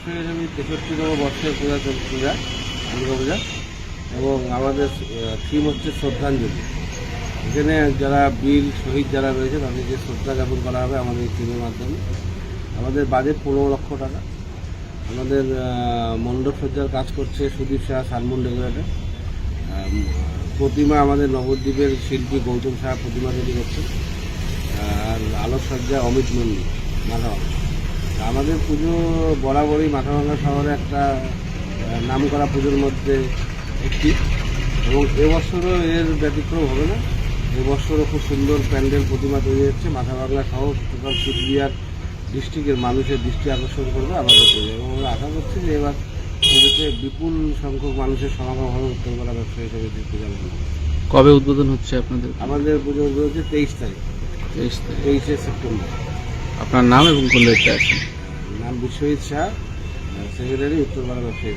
ছেষট্টিতম বর্ষের পূজা পূজা, দুর্গা পূজা এবং আমাদের থিম হচ্ছে শ্রদ্ধাঞ্জলি। এখানে যারা বীর শহীদ যারা রয়েছে তাদেরকে শ্রদ্ধা জ্ঞাপন করা হবে আমাদের এই থিমের মাধ্যমে। আমাদের বাজেট পনেরো লক্ষ টাকা। আমাদের মণ্ডপ সজ্জার কাজ করছে সুদীপ শাহ সানমুন ডেকোরেটর প্রতিমা আমাদের নবদ্বীপের শিল্পী গৌতম শাহ প্রতিমা তৈরি করছে আর আলোকসজ্জা অমিত মল্লিক মাথাভাঙা আমাদের পুজো বরাবরই মাথাভাঙা শহরে একটা আহ, নামকরা পুজোর মধ্যে একটি। এবং এবছরও এর ব্যতিক্রম হবে না। এবছরও খুব সুন্দর প্যান্ডেল প্রতিমা তৈরি হচ্ছে। মাথাভাঙা সহ টোটাল কুচবিহার ডিস্ট্রিক্টের মানুষের দৃষ্টি আকর্ষণ করবে আমাদের পুজো। এবং আমরা আশা করছি যে এবার পুজোতে বিপুল সংখ্যক মানুষের সমাগম হবে উত্তরপাড়া ব্যবসা হিসেবে পূজা মণ্ডপে। কবে উদ্বোধন হচ্ছে আপনাদের? আমাদের পুজো রয়েছে তেইশ তারিখ। তেইশ তারিখ। তেইশে সেপ্টেম্বর। আপনার নাম এবং কোন দায়িত্বে আছেন নাম বিশ্বজিৎ শাহ সেক্রেটারি উত্তর বাংলা ব্যবসায়ী।